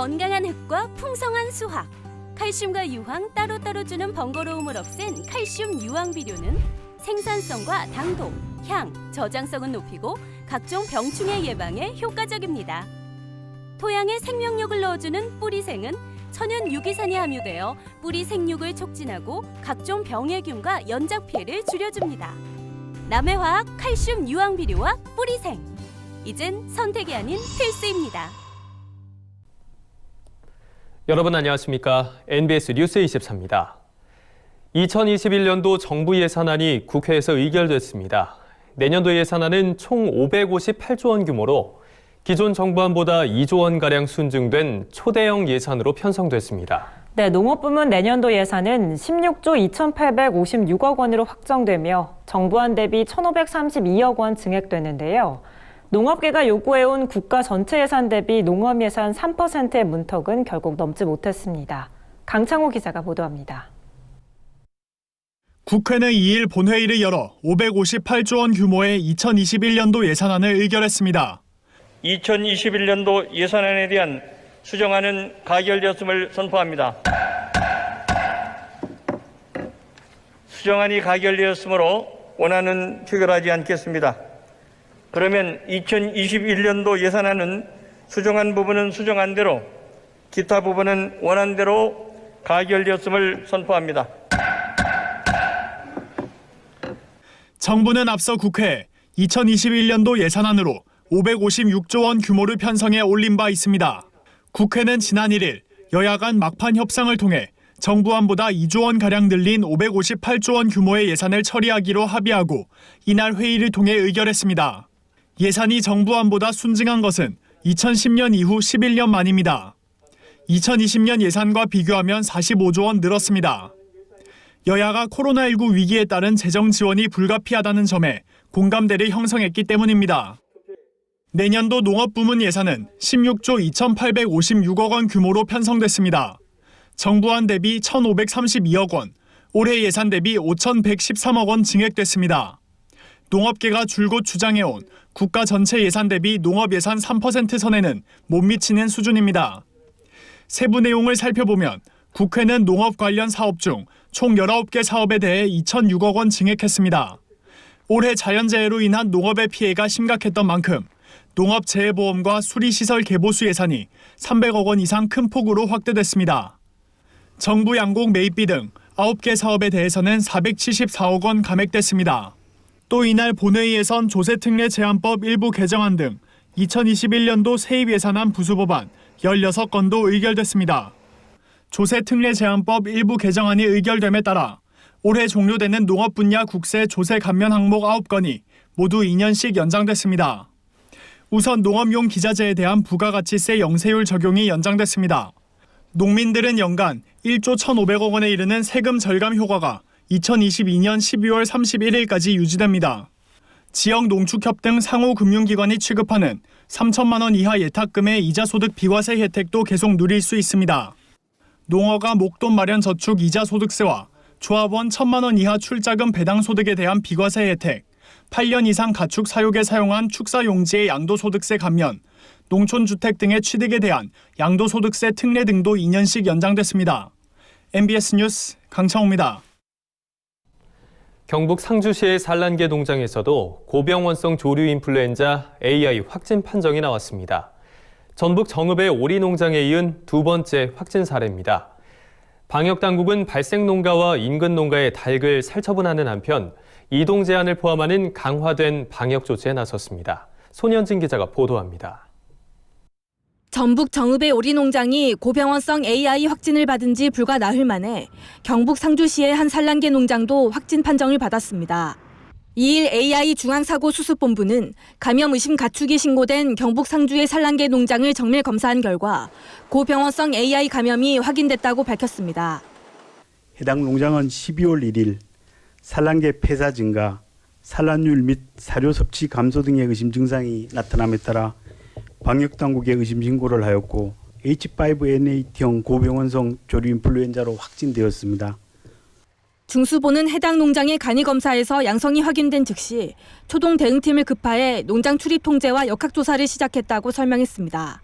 건강한 흙과 풍성한 수확, 칼슘과 유황 따로따로 주는 번거로움을 없앤 칼슘 유황 비료는 생산성과 당도, 향, 저장성은 높이고 각종 병충해 예방에 효과적입니다. 토양에 생명력을 넣어주는 뿌리생은 천연 유기산이 함유되어 뿌리 생육을 촉진하고 각종 병해균과 연작 피해를 줄여줍니다. 남해화학 칼슘 유황 비료와 뿌리생. 이젠 선택이 아닌 필수입니다. 여러분 안녕하십니까? NBS 뉴스 24입니다. 2021년도 정부 예산안이 국회에서 의결됐습니다. 내년도 예산안은 총 558조 원 규모로 기존 정부안보다 2조 원 가량 순증된 초대형 예산으로 편성됐습니다. 네, 농업부문 내년도 예산은 16조 2,856억 원으로 확정되며 정부안 대비 1,532억 원 증액되는데요. 농업계가 요구해온 국가 전체 예산 대비 농업 예산 3%의 문턱은 결국 넘지 못했습니다. 강창호 기자가 보도합니다. 국회는 2일 본회의를 열어 558조 원 규모의 2021년도 예산안을 의결했습니다. 2021년도 예산안에 대한 수정안은 가결되었음을 선포합니다. 수정안이 가결되었으므로 원안은 표결하지 않겠습니다. 그러면 2021년도 예산안은 수정안 부분은 수정안대로 기타 부분은 원안대로 가결되었음을 선포합니다. 정부는 앞서 국회에 2021년도 예산안으로 556조 원 규모를 편성해 올린 바 있습니다. 국회는 지난 1일 여야 간 막판 협상을 통해 정부안보다 2조 원 가량 늘린 558조 원 규모의 예산을 처리하기로 합의하고 이날 회의를 통해 의결했습니다. 예산이 정부안보다 순증한 것은 2010년 이후 11년 만입니다. 2020년 예산과 비교하면 45조 원 늘었습니다. 여야가 코로나19 위기에 따른 재정 지원이 불가피하다는 점에 공감대를 형성했기 때문입니다. 내년도 농업 부문 예산은 16조 2,856억 원 규모로 편성됐습니다. 정부안 대비 1,532억 원, 올해 예산 대비 5,113억 원 증액됐습니다. 농업계가 줄곧 주장해온 국가 전체 예산 대비 농업 예산 3% 선에는 못 미치는 수준입니다. 세부 내용을 살펴보면 국회는 농업 관련 사업 중 총 19개 사업에 대해 2,006억 원 증액했습니다. 올해 자연재해로 인한 농업의 피해가 심각했던 만큼 농업재해보험과 수리시설 개보수 예산이 300억 원 이상 큰 폭으로 확대됐습니다. 정부 양곡 매입비 등 9개 사업에 대해서는 474억 원 감액됐습니다. 또 이날 본회의에선 조세특례 제한법 일부 개정안 등 2021년도 세입 예산안 부수 법안 16건도 의결됐습니다. 조세특례 제한법 일부 개정안이 의결됨에 따라 올해 종료되는 농업 분야 국세 조세 감면 항목 9건이 모두 2년씩 연장됐습니다. 우선 농업용 기자재에 대한 부가가치세 영세율 적용이 연장됐습니다. 농민들은 연간 1조 1,500억 원에 이르는 세금 절감 효과가 2022년 12월 31일까지 유지됩니다. 지역 농축협 등 상호 금융기관이 취급하는 3천만 원 이하 예탁금의 이자 소득 비과세 혜택도 계속 누릴 수 있습니다. 농어가 목돈 마련 저축 이자 소득세와 조합원 1천만 원 이하 출자금 배당 소득에 대한 비과세 혜택, 8년 이상 가축 사육에 사용한 축사 용지의 양도소득세 감면, 농촌주택 등의 취득에 대한 양도소득세 특례 등도 2년씩 연장됐습니다. MBS 뉴스 강창호입니다. 경북 상주시의 산란계 농장에서도 고병원성 조류 인플루엔자 AI 확진 판정이 나왔습니다. 전북 정읍의 오리 농장에 이은 두 번째 확진 사례입니다. 방역 당국은 발생 농가와 인근 농가의 닭을 살처분하는 한편 이동 제한을 포함하는 강화된 방역 조치에 나섰습니다. 손현진 기자가 보도합니다. 전북 정읍의 오리 농장이 고병원성 AI 확진을 받은 지 불과 나흘 만에 경북 상주시의 한 산란계 농장도 확진 판정을 받았습니다. 2일 AI 중앙사고수습본부는 감염 의심 가축이 신고된 경북 상주의 산란계 농장을 정밀 검사한 결과 고병원성 AI 감염이 확인됐다고 밝혔습니다. 해당 농장은 12월 1일 산란계 폐사 증가, 산란율 및 사료 섭취 감소 등의 의심 증상이 나타남에 따라 방역 당국에 의심 신고를 하였고 H5N8형 고병원성 조류 인플루엔자로 확진되었습니다. 중수본은 해당 농장의 간이 검사에서 양성이 확인된 즉시 초동 대응팀을 급파해 농장 출입 통제와 역학 조사를 시작했다고 설명했습니다.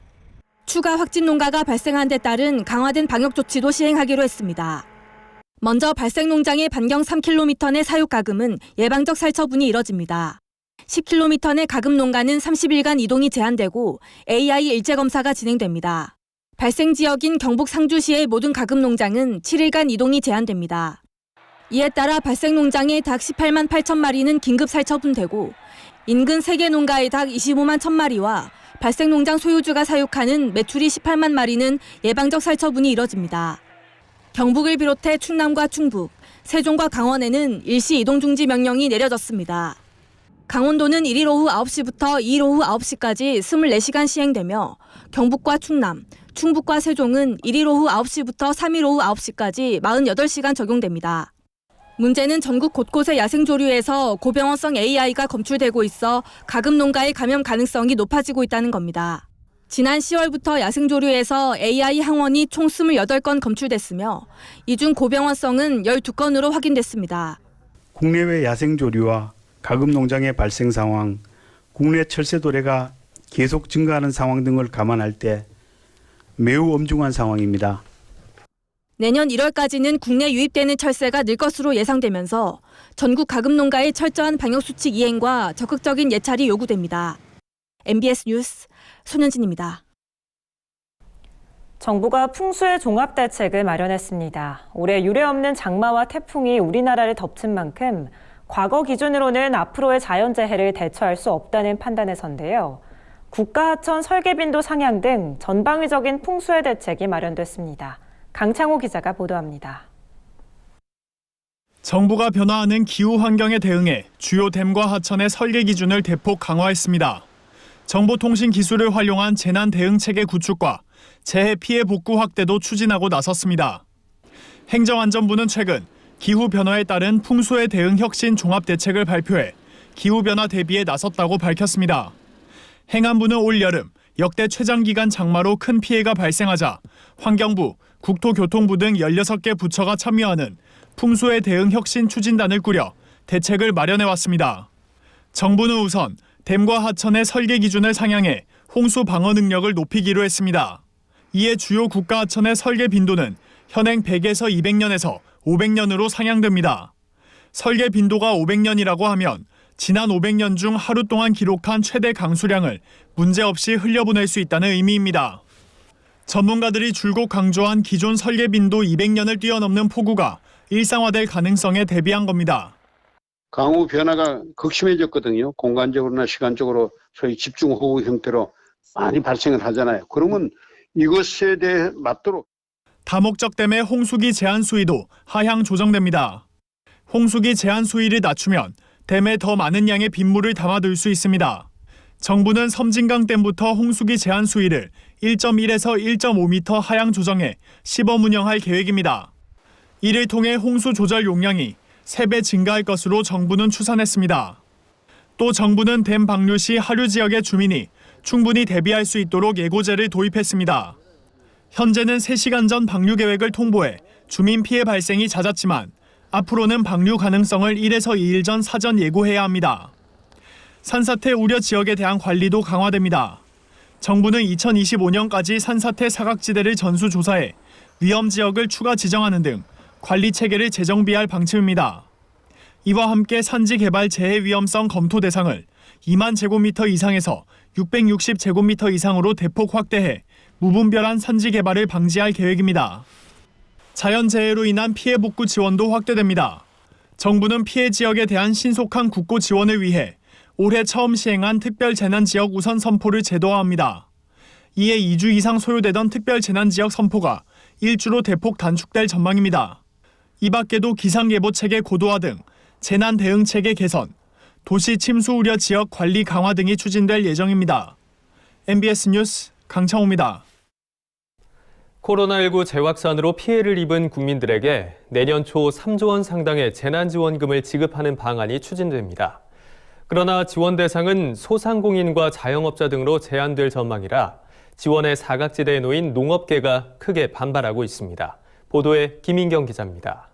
추가 확진 농가가 발생한 데 따른 강화된 방역 조치도 시행하기로 했습니다. 먼저 발생 농장의 반경 3km 내 사육 가금은 예방적 살처분이 이뤄집니다. 10km 내 가금 농가는 30일간 이동이 제한되고 AI 일제 검사가 진행됩니다. 발생 지역인 경북 상주시의 모든 가금 농장은 7일간 이동이 제한됩니다. 이에 따라 발생 농장의 닭 18만 8천 마리는 긴급 살처분되고 인근 3개 농가의 닭 25만 1천 마리와 발생 농장 소유주가 사육하는 메추리 18만 마리는 예방적 살처분이 이뤄집니다. 경북을 비롯해 충남과 충북, 세종과 강원에는 일시 이동 중지 명령이 내려졌습니다. 강원도는 1일 오후 9시부터 2일 오후 9시까지 24시간 시행되며 경북과 충남, 충북과 세종은 1일 오후 9시부터 3일 오후 9시까지 48시간 적용됩니다. 문제는 전국 곳곳의 야생조류에서 고병원성 AI가 검출되고 있어 가금 농가의 감염 가능성이 높아지고 있다는 겁니다. 지난 10월부터 야생조류에서 AI 항원이 총 28건 검출됐으며 이 중 고병원성은 12건으로 확인됐습니다. 국내외 야생조류와 가금 농장의 발생 상황, 국내 철새 도래가 계속 증가하는 상황 등을 감안할 때 매우 엄중한 상황입니다. 내년 1월까지는 국내 유입되는 철새가 늘 것으로 예상되면서 전국 가금 농가의 철저한 방역 수칙 이행과 적극적인 예찰이 요구됩니다. MBS 뉴스 손현진입니다. 정부가 풍수의 종합 대책을 마련했습니다. 올해 유례 없는 장마와 태풍이 우리나라를 덮친 만큼 과거 기준으로는 앞으로의 자연재해를 대처할 수 없다는 판단에선데요. 국가하천 설계빈도 상향 등 전방위적인 풍수의 대책이 마련됐습니다. 강창호 기자가 보도합니다. 정부가 변화하는 기후 환경에 대응해 주요 댐과 하천의 설계 기준을 대폭 강화했습니다. 정보통신 기술을 활용한 재난 대응 체계 구축과 재해 피해 복구 확대도 추진하고 나섰습니다. 행정안전부는 최근 기후 변화에 따른 풍수에 대응 혁신 종합 대책을 발표해 기후 변화 대비에 나섰다고 밝혔습니다. 행안부는 올 여름 역대 최장기간 장마로 큰 피해가 발생하자 환경부, 국토교통부 등 16개 부처가 참여하는 풍수에 대응 혁신 추진단을 꾸려 대책을 마련해 왔습니다. 정부는 우선 댐과 하천의 설계 기준을 상향해 홍수 방어 능력을 높이기로 했습니다. 이에 주요 국가 하천의 설계 빈도는 현행 100에서 200년에서 500년으로 상향됩니다. 설계 빈도가 500년이라고 하면 지난 500년 중 하루 동안 기록한 최대 강수량을 문제없이 흘려보낼 수 있다는 의미입니다. 전문가들이 줄곧 강조한 기존 설계 빈도 200년을 뛰어넘는 폭우가 일상화될 가능성에 대비한 겁니다. 강우 변화가 극심해졌거든요. 공간적으로나 시간적으로 소위 집중호우 형태로 많이 발생을 하잖아요. 그러면 이것에 대해 맞도록 다목적댐의 홍수기 제한 수위도 하향 조정됩니다. 홍수기 제한 수위를 낮추면 댐에 더 많은 양의 빗물을 담아둘 수 있습니다. 정부는 섬진강댐부터 홍수기 제한 수위를 1.1에서 1.5m 하향 조정해 시범 운영할 계획입니다. 이를 통해 홍수 조절 용량이 3배 증가할 것으로 정부는 추산했습니다. 또 정부는 댐 방류 시 하류 지역의 주민이 충분히 대비할 수 있도록 예고제를 도입했습니다. 현재는 3시간 전 방류 계획을 통보해 주민 피해 발생이 잦았지만 앞으로는 방류 가능성을 1에서 2일 전 사전 예고해야 합니다. 산사태 우려 지역에 대한 관리도 강화됩니다. 정부는 2025년까지 산사태 사각지대를 전수조사해 위험 지역을 추가 지정하는 등 관리 체계를 재정비할 방침입니다. 이와 함께 산지 개발 재해 위험성 검토 대상을 2만 제곱미터 이상에서 660 제곱미터 이상으로 대폭 확대해 무분별한 산지 개발을 방지할 계획입니다. 자연재해로 인한 피해 복구 지원도 확대됩니다. 정부는 피해 지역에 대한 신속한 국고 지원을 위해 올해 처음 시행한 특별재난지역 우선 선포를 제도화합니다. 이에 2주 이상 소요되던 특별재난지역 선포가 1주로 대폭 단축될 전망입니다. 이 밖에도 기상예보 체계 고도화 등 재난 대응 체계 개선, 도시 침수 우려 지역 관리 강화 등이 추진될 예정입니다. MBS 뉴스 강창호입니다. 코로나19 재확산으로 피해를 입은 국민들에게 내년 초 3조 원 상당의 재난지원금을 지급하는 방안이 추진됩니다. 그러나 지원 대상은 소상공인과 자영업자 등으로 제한될 전망이라 지원의 사각지대에 놓인 농업계가 크게 반발하고 있습니다. 보도에 김인경 기자입니다.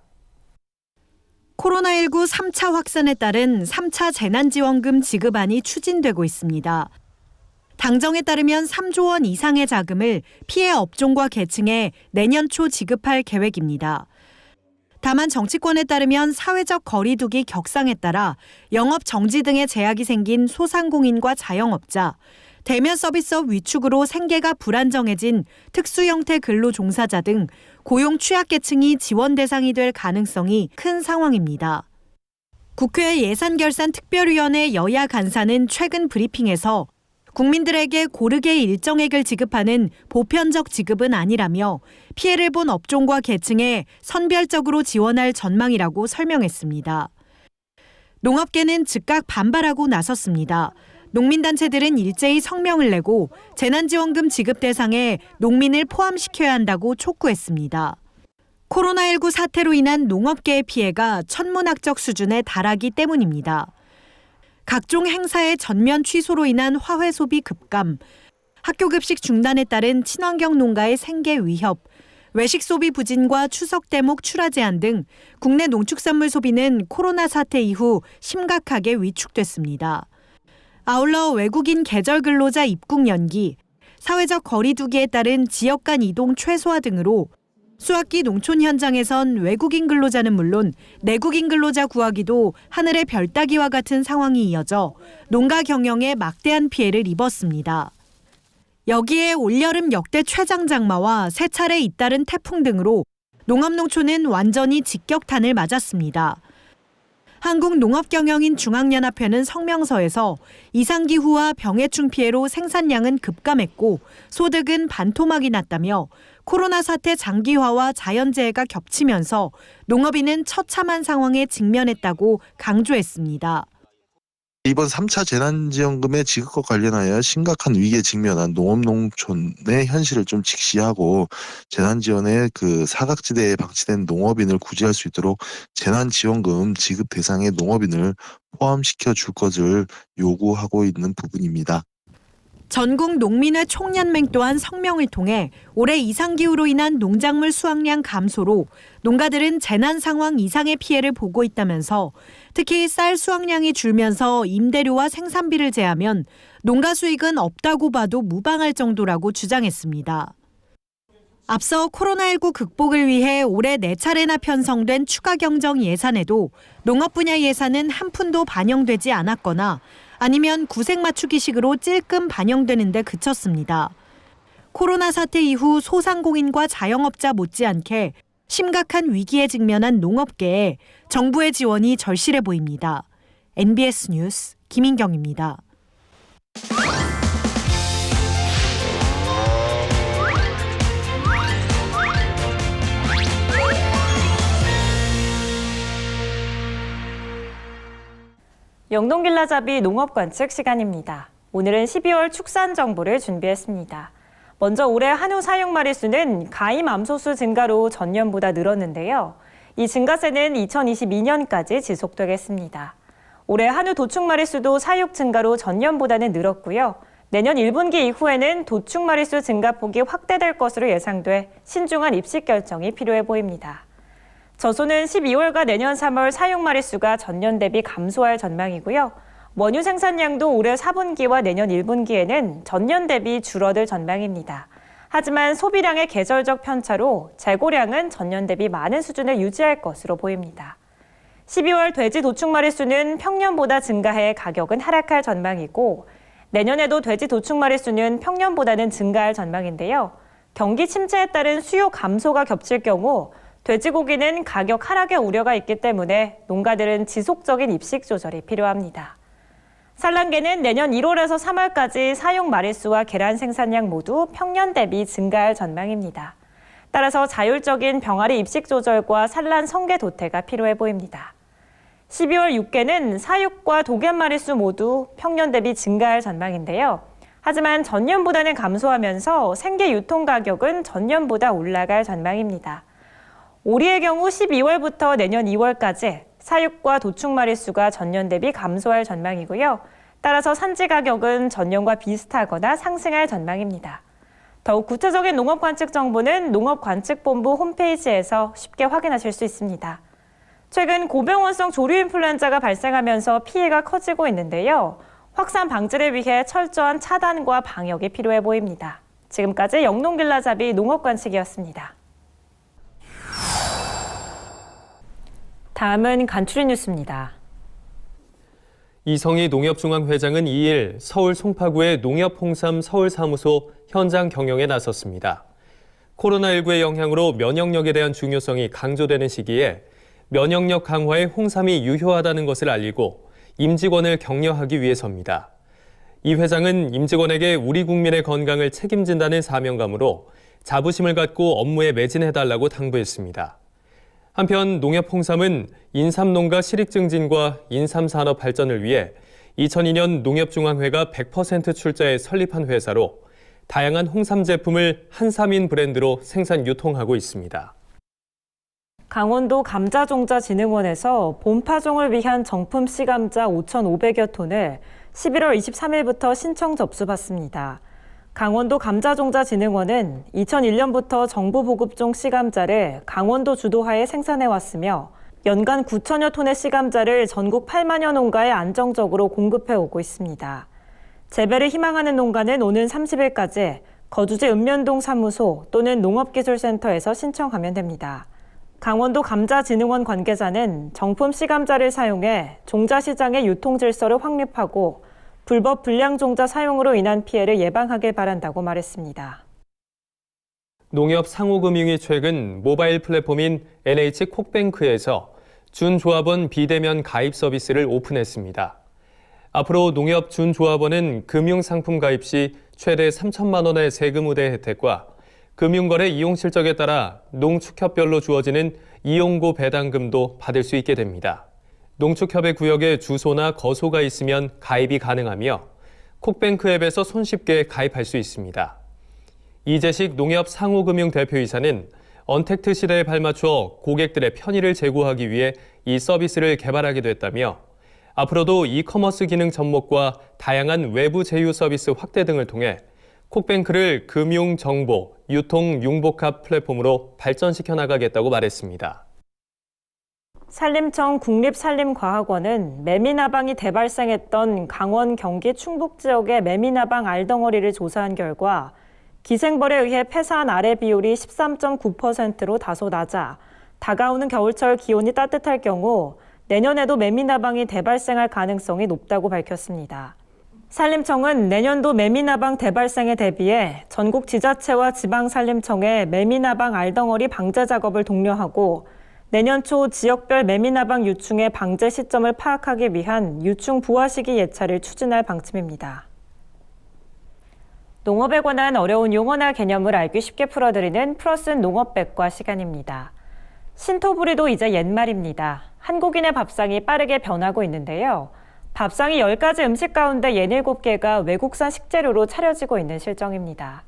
코로나19 3차 확산에 따른 3차 재난지원금 지급안이 추진되고 있습니다. 당정에 따르면 3조 원 이상의 자금을 피해 업종과 계층에 내년 초 지급할 계획입니다. 다만 정치권에 따르면 사회적 거리두기 격상에 따라 영업 정지 등의 제약이 생긴 소상공인과 자영업자, 대면 서비스업 위축으로 생계가 불안정해진 특수 형태 근로 종사자 등 고용 취약계층이 지원 대상이 될 가능성이 큰 상황입니다. 국회 예산결산특별위원회 여야 간사는 최근 브리핑에서 국민들에게 고르게 일정액을 지급하는 보편적 지급은 아니라며 피해를 본 업종과 계층에 선별적으로 지원할 전망이라고 설명했습니다. 농업계는 즉각 반발하고 나섰습니다. 농민단체들은 일제히 성명을 내고 재난지원금 지급 대상에 농민을 포함시켜야 한다고 촉구했습니다. 코로나19 사태로 인한 농업계의 피해가 천문학적 수준에 달하기 때문입니다. 각종 행사의 전면 취소로 인한 화훼 소비 급감, 학교 급식 중단에 따른 친환경 농가의 생계 위협, 외식 소비 부진과 추석 대목 출하 제한 등 국내 농축산물 소비는 코로나 사태 이후 심각하게 위축됐습니다. 아울러 외국인 계절 근로자 입국 연기, 사회적 거리두기에 따른 지역 간 이동 최소화 등으로 수학기 농촌 현장에선 외국인 근로자는 물론 내국인 근로자 구하기도 하늘의 별 따기와 같은 상황이 이어져 농가 경영에 막대한 피해를 입었습니다. 여기에 올여름 역대 최장 장마와 세 차례 잇따른 태풍 등으로 농업농촌은 완전히 직격탄을 맞았습니다. 한국농업경영인 중앙연합회는 성명서에서 이상기후와 병해충 피해로 생산량은 급감했고 소득은 반토막이 났다며 코로나 사태 장기화와 자연재해가 겹치면서 농업인은 처참한 상황에 직면했다고 강조했습니다. 이번 3차 재난지원금의 지급과 관련하여 심각한 위기에 직면한 농업농촌의 현실을 좀 직시하고 재난지원의 그 사각지대에 방치된 농업인을 구제할 수 있도록 재난지원금 지급 대상에 농업인을 포함시켜 줄 것을 요구하고 있는 부분입니다. 전국 농민회 총연맹 또한 성명을 통해 올해 이상기후로 인한 농작물 수확량 감소로 농가들은 재난 상황 이상의 피해를 보고 있다면서 특히 쌀 수확량이 줄면서 임대료와 생산비를 제하면 농가 수익은 없다고 봐도 무방할 정도라고 주장했습니다. 앞서 코로나19 극복을 위해 올해 네 차례나 편성된 추가 경정 예산에도 농업 분야 예산은 한 푼도 반영되지 않았거나 아니면 구색 맞추기식으로 찔끔 반영되는 데 그쳤습니다. 코로나 사태 이후 소상공인과 자영업자 못지않게 심각한 위기에 직면한 농업계에 정부의 지원이 절실해 보입니다. NBS 뉴스 김인경입니다. 영동길라잡이 농업관측 시간입니다. 오늘은 12월 축산 정보를 준비했습니다. 먼저 올해 한우 사육 마리수는 가임 암소수 증가로 전년보다 늘었는데요. 이 증가세는 2022년까지 지속되겠습니다. 올해 한우 도축 마리수도 사육 증가로 전년보다는 늘었고요. 내년 1분기 이후에는 도축 마리수 증가폭이 확대될 것으로 예상돼 신중한 입식 결정이 필요해 보입니다. 저소는 12월과 내년 3월 사육 마리수가 전년 대비 감소할 전망이고요. 원유 생산량도 올해 4분기와 내년 1분기에는 전년 대비 줄어들 전망입니다. 하지만 소비량의 계절적 편차로 재고량은 전년 대비 많은 수준을 유지할 것으로 보입니다. 12월 돼지 도축 마리수는 평년보다 증가해 가격은 하락할 전망이고 내년에도 돼지 도축 마리수는 평년보다는 증가할 전망인데요. 경기 침체에 따른 수요 감소가 겹칠 경우 돼지고기는 가격 하락의 우려가 있기 때문에 농가들은 지속적인 입식 조절이 필요합니다. 산란계는 내년 1월에서 3월까지 사육 마리수와 계란 생산량 모두 평년 대비 증가할 전망입니다. 따라서 자율적인 병아리 입식 조절과 산란 성계 도태가 필요해 보입니다. 12월 육계는 사육과 독연 마리수 모두 평년 대비 증가할 전망인데요. 하지만 전년보다는 감소하면서 생계 유통 가격은 전년보다 올라갈 전망입니다. 오리의 경우 12월부터 내년 2월까지 사육과 도축 마리 수가 전년 대비 감소할 전망이고요. 따라서 산지 가격은 전년과 비슷하거나 상승할 전망입니다. 더욱 구체적인 농업 관측 정보는 농업관측본부 홈페이지에서 쉽게 확인하실 수 있습니다. 최근 고병원성 조류 인플루엔자가 발생하면서 피해가 커지고 있는데요. 확산 방지를 위해 철저한 차단과 방역이 필요해 보입니다. 지금까지 영농길라잡이 농업관측이었습니다. 다음은 간추린 뉴스입니다. 이성희 농협중앙회장은 2일 서울 송파구의 농협홍삼 서울사무소 현장 경영에 나섰습니다. 코로나19의 영향으로 면역력에 대한 중요성이 강조되는 시기에 면역력 강화에 홍삼이 유효하다는 것을 알리고 임직원을 격려하기 위해서입니다. 이 회장은 임직원에게 우리 국민의 건강을 책임진다는 사명감으로 자부심을 갖고 업무에 매진해달라고 당부했습니다. 한편 농협홍삼은 인삼농가 실익 증진과 인삼 산업 발전을 위해 2002년 농협중앙회가 100% 출자해 설립한 회사로 다양한 홍삼 제품을 한삼인 브랜드로 생산 유통하고 있습니다. 강원도 감자종자진흥원에서 봄 파종을 위한 정품 씨감자 5,500여 톤을 11월 23일부터 신청 접수받습니다. 강원도 감자종자진흥원은 2001년부터 정부 보급종 씨감자를 강원도 주도하에 생산해 왔으며 연간 9천여 톤의 씨감자를 전국 8만여 농가에 안정적으로 공급해 오고 있습니다. 재배를 희망하는 농가는 오는 30일까지 거주지 읍면동 사무소 또는 농업기술센터에서 신청하면 됩니다. 강원도 감자진흥원 관계자는 정품 씨감자를 사용해 종자 시장의 유통 질서를 확립하고 불법 불량 종자 사용으로 인한 피해를 예방하길 바란다고 말했습니다. 농협 상호금융이 최근 모바일 플랫폼인 NH 콕뱅크에서 준조합원 비대면 가입 서비스를 오픈했습니다. 앞으로 농협 준조합원은 금융상품 가입 시 최대 3천만 원의 세금 우대 혜택과 금융거래 이용 실적에 따라 농축협별로 주어지는 이용고 배당금도 받을 수 있게 됩니다. 농축협의 구역에 주소나 거소가 있으면 가입이 가능하며 콕뱅크 앱에서 손쉽게 가입할 수 있습니다. 이재식 농협 상호금융 대표이사는 언택트 시대에 발맞춰 고객들의 편의를 제고하기 위해 이 서비스를 개발하게 됐다며 앞으로도 이커머스 기능 접목과 다양한 외부 제휴 서비스 확대 등을 통해 콕뱅크를 금융, 정보, 유통, 융복합 플랫폼으로 발전시켜 나가겠다고 말했습니다. 산림청 국립산림과학원은 매미나방이 대발생했던 강원 경기 충북 지역의 매미나방 알덩어리를 조사한 결과 기생벌에 의해 폐사한 아래 비율이 13.9%로 다소 낮아 다가오는 겨울철 기온이 따뜻할 경우 내년에도 매미나방이 대발생할 가능성이 높다고 밝혔습니다. 산림청은 내년도 매미나방 대발생에 대비해 전국 지자체와 지방산림청에 매미나방 알덩어리 방제 작업을 독려하고 내년 초 지역별 매미나방 유충의 방제 시점을 파악하기 위한 유충 부화 시기 예찰을 추진할 방침입니다. 농업에 관한 어려운 용어나 개념을 알기 쉽게 풀어드리는 플러스 농업백과 시간입니다. 신토부리도 이제 옛말입니다. 한국인의 밥상이 빠르게 변하고 있는데요. 밥상이 10가지 음식 가운데 67개가 외국산 식재료로 차려지고 있는 실정입니다.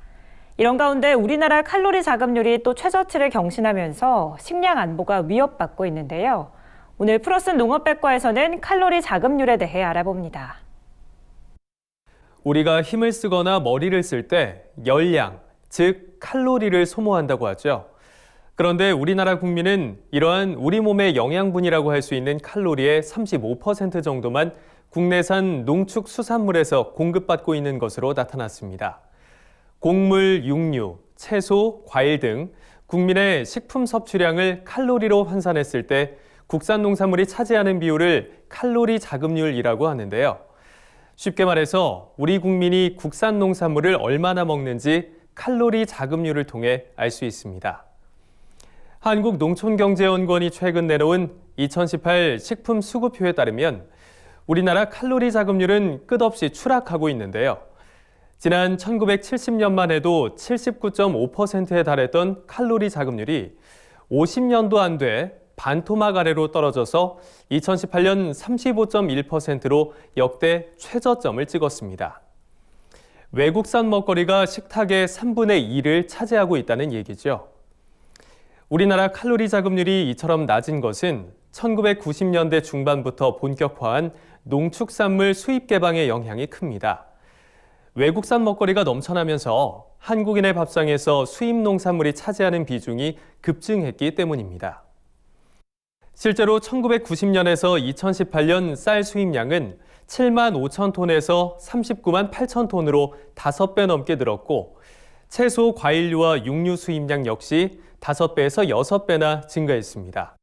이런 가운데 우리나라 칼로리 자급률이 또 최저치를 경신하면서 식량 안보가 위협받고 있는데요. 오늘 플러스 농업백과에서는 칼로리 자급률에 대해 알아봅니다. 우리가 힘을 쓰거나 머리를 쓸 때 열량, 즉 칼로리를 소모한다고 하죠. 그런데 우리나라 국민은 이러한 우리 몸의 영양분이라고 할 수 있는 칼로리의 35% 정도만 국내산 농축수산물에서 공급받고 있는 것으로 나타났습니다. 곡물, 육류, 채소, 과일 등 국민의 식품 섭취량을 칼로리로 환산했을 때 국산 농산물이 차지하는 비율을 칼로리 자급률이라고 하는데요. 쉽게 말해서 우리 국민이 국산 농산물을 얼마나 먹는지 칼로리 자급률을 통해 알 수 있습니다. 한국농촌경제연구원이 최근 내놓은 2018 식품 수급표에 따르면 우리나라 칼로리 자급률은 끝없이 추락하고 있는데요. 지난 1970년만 해도 79.5%에 달했던 칼로리 자급률이 50년도 안 돼 반토막 아래로 떨어져서 2018년 35.1%로 역대 최저점을 찍었습니다. 외국산 먹거리가 식탁의 3분의 2를 차지하고 있다는 얘기죠. 우리나라 칼로리 자급률이 이처럼 낮은 것은 1990년대 중반부터 본격화한 농축산물 수입 개방의 영향이 큽니다. 외국산 먹거리가 넘쳐나면서 한국인의 밥상에서 수입 농산물이 차지하는 비중이 급증했기 때문입니다. 실제로 1990년에서 2018년 쌀 수입량은 7만 5천 톤에서 39만 8천 톤으로 5배 넘게 늘었고 채소, 과일류와 육류 수입량 역시 5배에서 6배나 증가했습니다.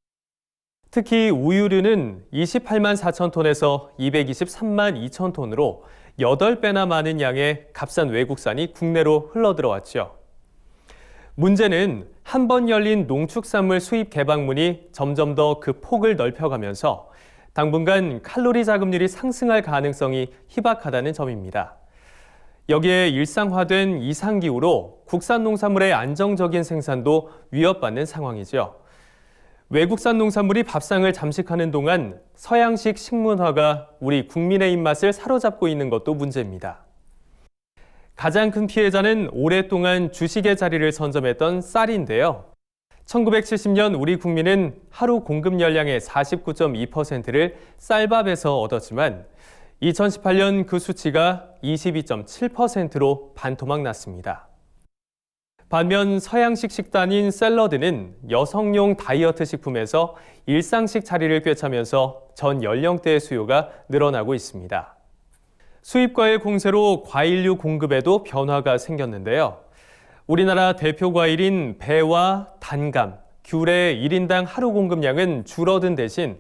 특히 우유류는 28만 4천 톤에서 223만 2천 톤으로 8배나 많은 양의 값싼 외국산이 국내로 흘러들어왔죠. 문제는 한 번 열린 농축산물 수입 개방문이 점점 더 그 폭을 넓혀가면서 당분간 칼로리 자급률이 상승할 가능성이 희박하다는 점입니다. 여기에 일상화된 이상기후로 국산 농산물의 안정적인 생산도 위협받는 상황이죠. 외국산 농산물이 밥상을 잠식하는 동안 서양식 식문화가 우리 국민의 입맛을 사로잡고 있는 것도 문제입니다. 가장 큰 피해자는 오랫동안 주식의 자리를 선점했던 쌀인데요. 1970년 우리 국민은 하루 공급 열량의 49.2%를 쌀밥에서 얻었지만 2018년 그 수치가 22.7%로 반토막 났습니다. 반면 서양식 식단인 샐러드는 여성용 다이어트 식품에서 일상식 자리를 꿰차면서 전 연령대의 수요가 늘어나고 있습니다. 수입과의 공세로 과일류 공급에도 변화가 생겼는데요. 우리나라 대표 과일인 배와 단감, 귤의 1인당 하루 공급량은 줄어든 대신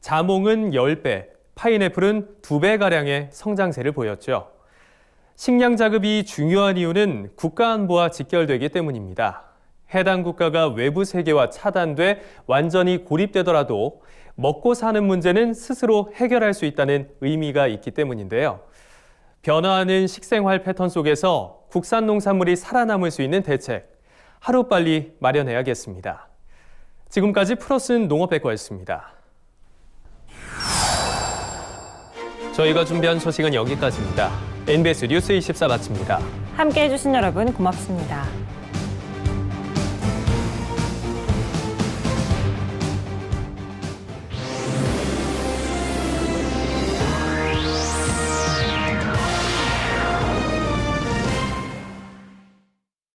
자몽은 10배, 파인애플은 2배가량의 성장세를 보였죠. 식량 자급이 중요한 이유는 국가 안보와 직결되기 때문입니다. 해당 국가가 외부 세계와 차단돼 완전히 고립되더라도 먹고 사는 문제는 스스로 해결할 수 있다는 의미가 있기 때문인데요. 변화하는 식생활 패턴 속에서 국산 농산물이 살아남을 수 있는 대책 하루빨리 마련해야겠습니다. 지금까지 플러스는 농업백과였습니다. 저희가 준비한 소식은 여기까지입니다. NBS 뉴스 24 마칩니다. 함께 해 주신 여러분 고맙습니다.